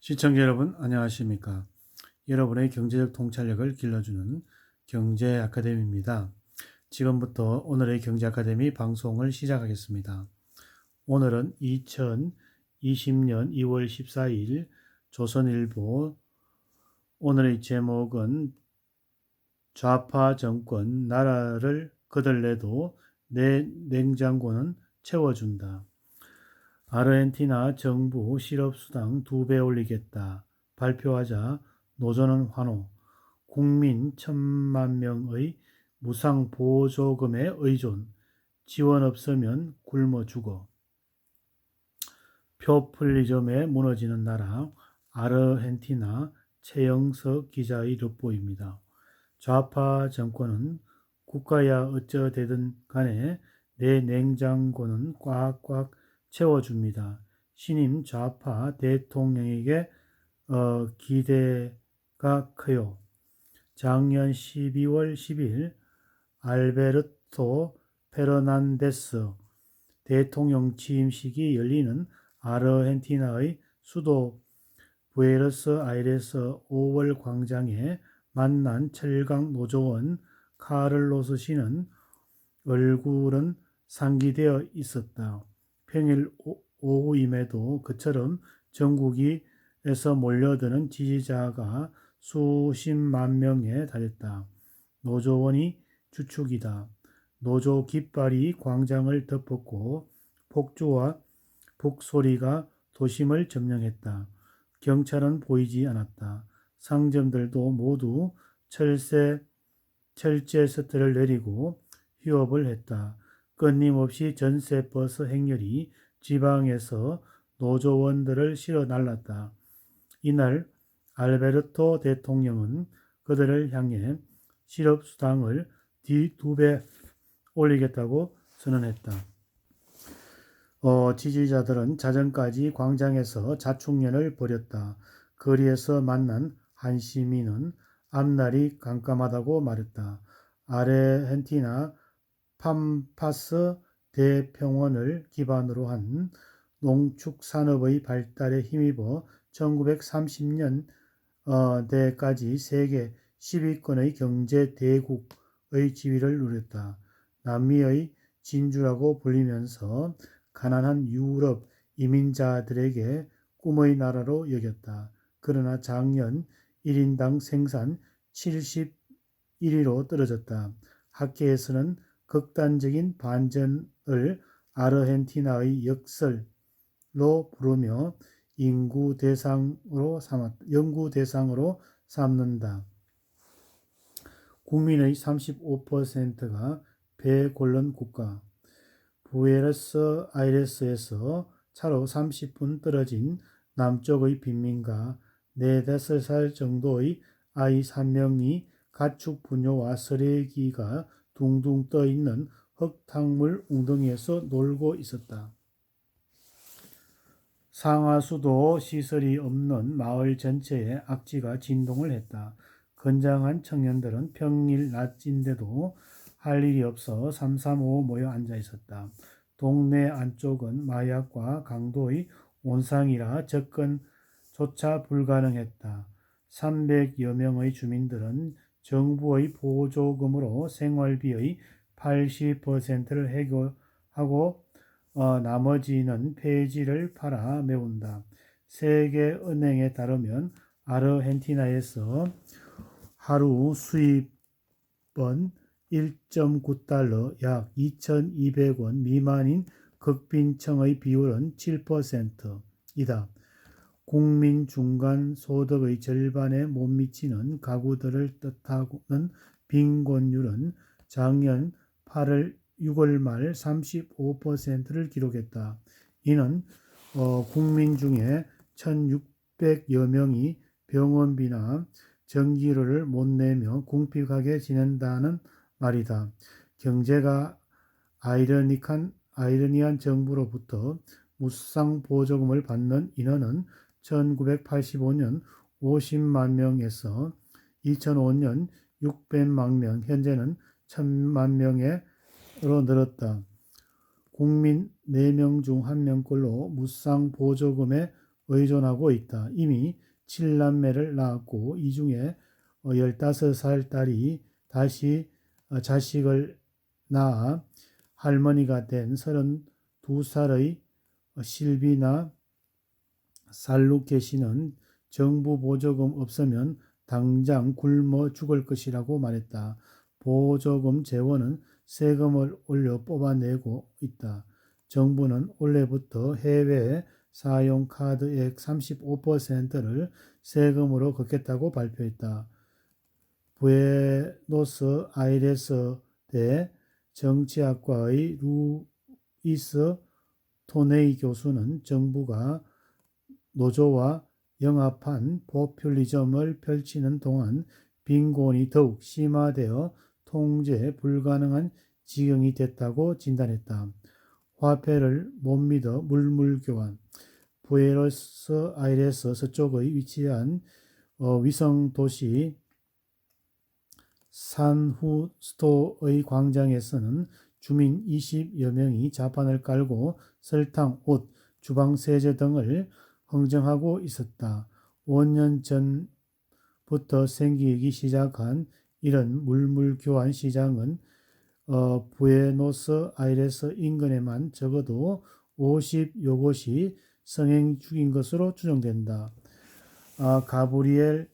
시청자 여러분 안녕하십니까? 여러분의 경제적 통찰력을 길러주는 경제 아카데미입니다. 지금부터 오늘의 경제 아카데미 방송을 시작하겠습니다. 오늘은 2020년 2월 14일 조선일보 오늘의 제목은 좌파 정권 나라를 거들래도 내 냉장고는 채워준다. 아르헨티나 정부 실업수당 두 배 올리겠다. 발표하자 노조는 환호. 국민 천만 명의 무상 보조금에 의존. 지원 없으면 굶어 죽어. 표플리즘에 무너지는 나라 아르헨티나 최영석 기자의 르보입니다. 좌파 정권은 국가야 어쩌되든 간에 내 냉장고는 꽉꽉 채워줍니다. 신임 좌파 대통령에게 어, 기대가 커요. 작년 12월 10일 알베르토 페르난데스 대통령 취임식이 열리는 아르헨티나의 수도 부에노스 아이레스 5월 광장에 만난 철강 노조원 카를로스 씨는 얼굴은 상기되어 있었다. 평일 오후임에도 그처럼 전국에서 몰려드는 지지자가 수십만 명에 달했다. 노조원이 주축이다. 노조 깃발이 광장을 덮었고 폭주와 북소리가 도심을 점령했다. 경찰은 보이지 않았다. 상점들도 모두 철새, 철제 스트를 내리고 휴업을 했다. 끊임없이 전세버스 행렬이 지방에서 노조원들을 실어 날랐다. 이날 알베르토 대통령은 그들을 향해 실업수당을 뒤두배 올리겠다고 선언했다. 어, 지지자들은 자정까지 광장에서 자축년을 벌였다. 거리에서 만난 한 시민은 앞날이 깜깜하다고 말했다. 아르헨티나 팜파스 대평원을 기반으로 한 농축산업의 발달에 힘입어 1930년 대까지 세계 10위권의 경제 대국의 지위를 누렸다. 남미의 진주라고 불리면서 가난한 유럽 이민자들에게 꿈의 나라로 여겼다. 그러나 작년 1인당 생산 71위로 떨어졌다. 학계에서는 극단적인 반전을 아르헨티나의 역설로 부르며 인구 대상으로 삼았, 연구 대상으로 삼는다. 국민의 35%가 배골른 국가 부에노스 아이레스에서 차로 30분 떨어진 남쪽의 빈민가 4, 5살 정도의 아이 3명이 가축 분뇨와 쓰레기가 둥둥 떠 있는 흙탕물 웅덩이에서 놀고 있었다. 상하수도 시설이 없는 마을 전체에 악취가 진동을 했다. 건장한 청년들은 평일 낮인데도 할 일이 없어 삼삼오오 모여 앉아 있었다. 동네 안쪽은 마약과 강도의 온상이라 접근조차 불가능했다. 300여 명의 주민들은 정부의 보조금으로 생활비의 80%를 해결하고 어, 나머지는 폐지를 팔아 메운다. 세계은행에 따르면 아르헨티나에서 하루 수입은 1.9달러 약 2,200원 미만인 극빈층의 비율은 7%이다. 국민 중간 소득의 절반에 못 미치는 가구들을 뜻하는 빈곤율은 작년 8월 6월 말 35%를 기록했다. 이는 어, 국민 중에 1,600여 명이 병원비나 전기료를 못 내며 궁핍하게 지낸다는 말이다. 경제가 아이러니한 아이러니한 정부로부터 무상 보조금을 받는 인원은 1985년 50만 명에서 2005년 600만 명, 현재는 1000만 명으로 늘었다. 국민 4명 중 1명꼴로 무상 보조금에 의존하고 있다. 이미 7남매를 낳았고 이 중에 15살 딸이 다시 어, 자식을 낳아 할머니가 된 32살의 실비나 살루케 씨는 정부 보조금 없으면 당장 굶어 죽을 것이라고 말했다. 보조금 재원은 세금을 올려 뽑아내고 있다. 정부는 올해부터 해외 사용 카드액 35%를 세금으로 걷겠다고 발표했다. 부에노스 아이레스 대 정치학과의 루이스 토네이 교수는 정부가 노조와 영합한 포퓰리즘을 펼치는 동안 빈곤이 더욱 심화되어 통제 불가능한 지경이 됐다고 진단했다. 화폐를 못 믿어 물물교환. 부에노스 아이레스 서쪽의 위치한 어, 위성 도시 산후스토의 광장에서는 주민 20여 명이 자판을 깔고 설탕, 옷, 주방 세제 등을 흥정하고 있었다. 5년 전부터 생기기 시작한 이런 물물 교환 시장은 어, 부에노스 아이레스 인근에만 적어도 50여 곳이 성행 중인 것으로 추정된다. 아, 가브리엘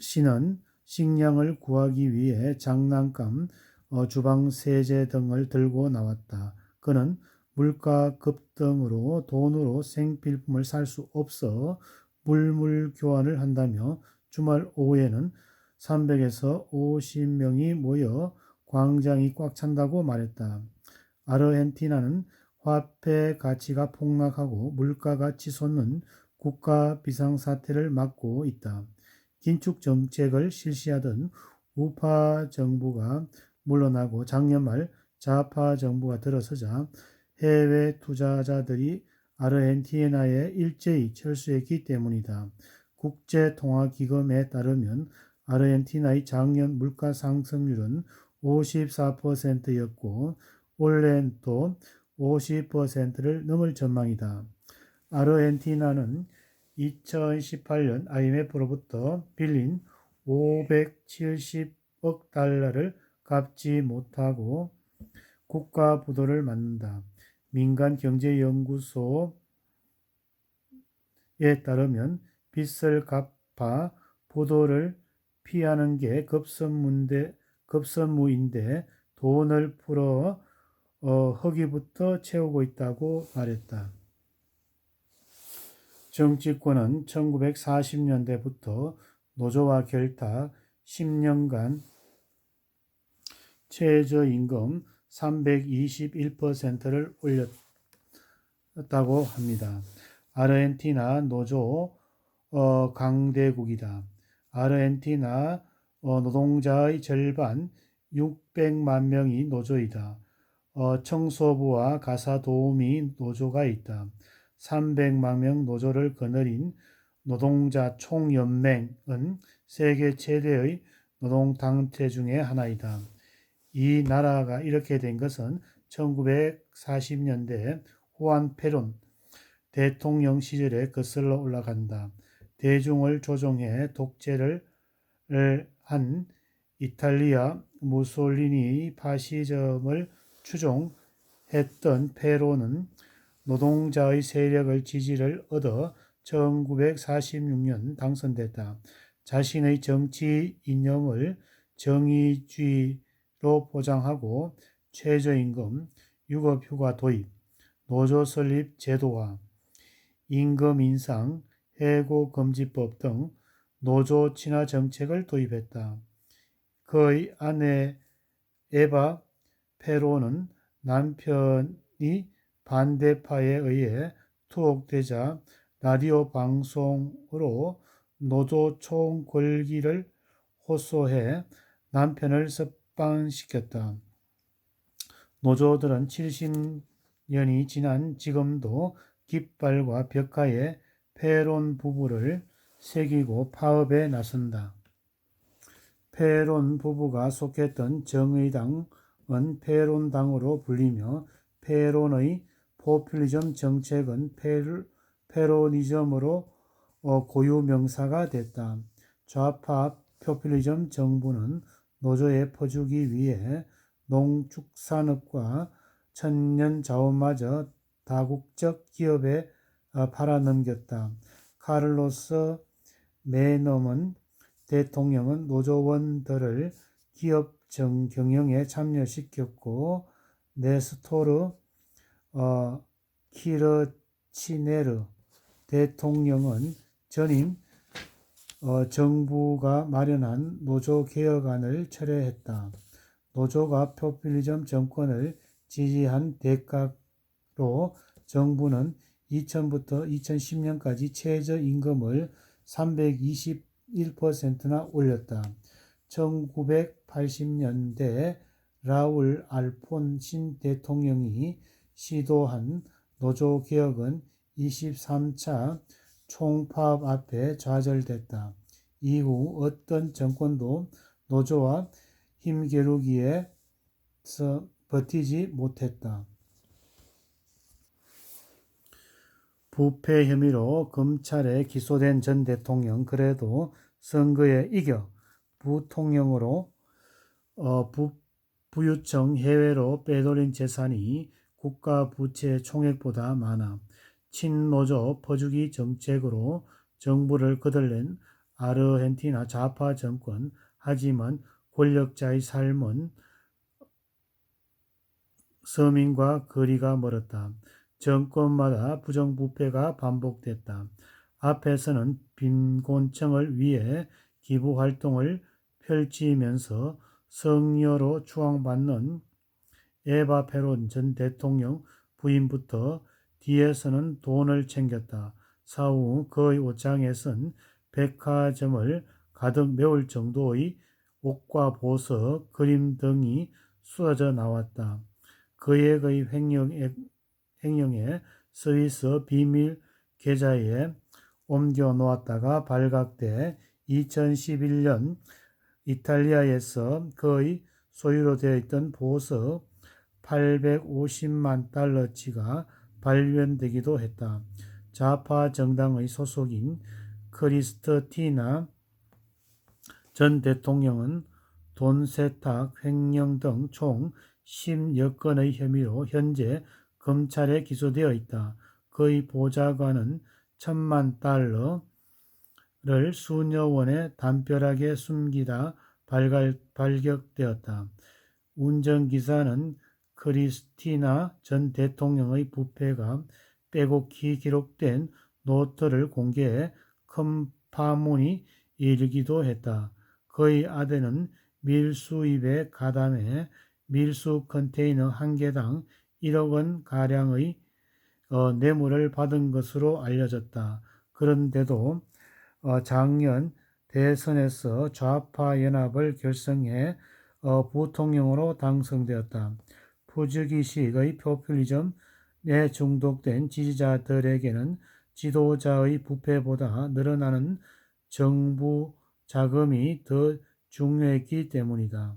씨는 식량을 구하기 위해 장난감, 어, 주방 세제 등을 들고 나왔다. 그는 물가 급등으로 돈으로 생필품을 살 수 없어 물물 교환을 한다며 주말 오후에는 300에서 50명이 모여 광장이 꽉 찬다고 말했다. 아르헨티나는 화폐 가치가 폭락하고 물가가 치솟는 국가 비상사태를 맞고 있다. 긴축 정책을 실시하던 우파 정부가 물러나고 작년 말 좌파 정부가 들어서자 해외 투자자들이 아르헨티나에 일제히 철수했기 때문이다. 국제통화기금에 따르면 아르헨티나의 작년 물가 상승률은 54%였고 올해는 또 50%를 넘을 전망이다. 아르헨티나는 2018년 IMF로부터 빌린 570억 달러를 갚지 못하고 국가 부도를 맞는다. 민간 경제연구소에 따르면 빚을 갚아 부도를 피하는 게 급선무인데, 급선무인데 돈을 풀어 어, 허기부터 채우고 있다고 말했다. 정치권은 1940년대부터 노조와 결탁 10년간 최저임금 321%를 올렸다고 합니다. 아르헨티나 노조 어, 강대국이다. 아르헨티나 어, 노동자의 절반 600만 명이 노조이다. 어, 청소부와 가사 도우미 노조가 있다. 300만 명 노조를 거느린 노동자 총연맹은 세계 최대의 노동 단체 중의 하나이다. 이 나라가 이렇게 된 것은 1940년대 후안 페론 대통령 시절에 거슬러 올라간다. 대중을 조종해 독재를 한 이탈리아 무솔리니 파시즘을 추종했던 페로는 노동자의 세력을 지지를 얻어 1946년 당선됐다. 자신의 정치 이념을 정의주의 로 포장하고 최저임금, 유급휴가 도입, 노조 설립 제도화, 임금 인상, 해고 금지법 등 노조 친화 정책을 도입했다. 그의 아내 에바 페로는 남편이 반대파에 의해 투옥되자 라디오 방송으로 노조 총궐기를 호소해 남편을 석 방시켰다. 노조들은 70년이 지난 지금도 깃발과 벽화에 페론 부부를 새기고 파업에 나선다. 페론 부부가 속했던 정의당은 페론당으로 불리며 페론의 포퓰리즘 정책은 페르, 페로니즘으로 어, 고유 명사가 됐다. 좌파 포퓰리즘 정부는 노조에 퍼주기 위해 농축산업과 천년 자원마저 다국적 기업에 어, 팔아넘겼다. 카를로스 메넘은 대통령은 노조원들을 기업 정 경영에 참여시켰고 네스토르 어, 키르치네르 대통령은 전임 어, 정부가 마련한 노조 개혁안을 철회했다. 노조가 포퓰리즘 정권을 지지한 대가로 정부는 2000부터 2010년까지 최저임금을 321%나 올렸다. 1980년대 라울 알폰 신 대통령이 시도한 노조 개혁은 23차 총파업 앞에 좌절됐다. 이후 어떤 정권도 노조와 힘겨루기에서 버티지 못했다. 부패 혐의로 검찰에 기소된 전 대통령 그래도 선거에 이겨 부통령으로 어, 부, 부유청 해외로 빼돌린 재산이 국가 부채 총액보다 많아 친노조 퍼주기 정책으로 정부를 거들낸 아르헨티나 좌파 정권 하지만 권력자의 삶은 서민과 거리가 멀었다. 정권마다 부정부패가 반복됐다. 앞에서는 빈곤층을 위해 기부 활동을 펼치면서 성녀로 추앙받는 에바 페론 전 대통령 부인부터 뒤에서는 돈을 챙겼다. 사후 그의 옷장에선 백화점을 가득 메울 정도의 옷과 보석, 그림 등이 쏟아져 나왔다. 그의 그 횡령에, 횡령에 스위스 비밀 계좌에 옮겨 놓았다가 발각돼 2011년 이탈리아에서 그의 소유로 되어 있던 보석 850만 달러치가 발견되기도 했다. 좌파 정당의 소속인 크리스티나 전 대통령은 돈 세탁, 횡령 등 총 10여 건의 혐의로 현재 검찰에 기소되어 있다. 그의 보좌관은 천만 달러를 수녀 원에 담벼락에 숨기다 발갈, 발격되었다. 운전기사는 크리스티나 전 대통령의 부패가 빼곡히 기록된 노트를 공개해 큰 파문이 일기도 했다. 그의 아들은 밀수입에 가담해 밀수 컨테이너 한 개당 1억 원 가량의 어, 뇌물을 받은 것으로 알려졌다. 그런데도 어, 작년 대선에서 좌파 연합을 결성해 어, 부통령으로 당선되었다. 푸즈기식의 포퓰리즘에 중독된 지지자들에게는 지도자의 부패보다 늘어나는 정부 자금이 더 중요했기 때문이다.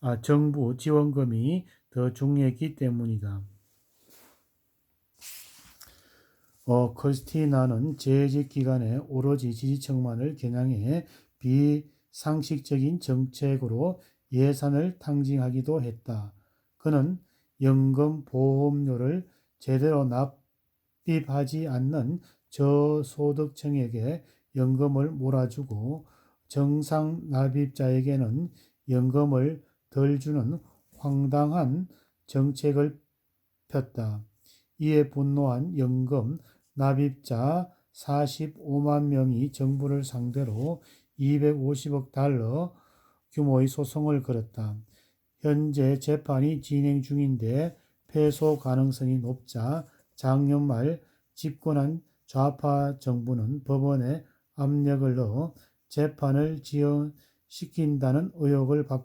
아, 정부 지원금이 더 중요했기 때문이다. 어, 크리스티나는 재직 기간에 오로지 지지층만을 겨냥해 비상식적인 정책으로 예산을 탕진하기도 했다. 그는 연금 보험료를 제대로 납입하지 않는 저소득층에게 연금을 몰아주고 정상 납입자에게는 연금을 덜 주는 황당한 정책을 폈다. 이에 분노한 연금 납입자 45만 명이 정부를 상대로 250억 달러 규모의 소송을 걸었다. 현재 재판이 진행 중인데 패소 가능성이 높자 작년 말 집권한 좌파 정부는 법원에 압력을 넣어 재판을 지연시킨다는 의혹을 받고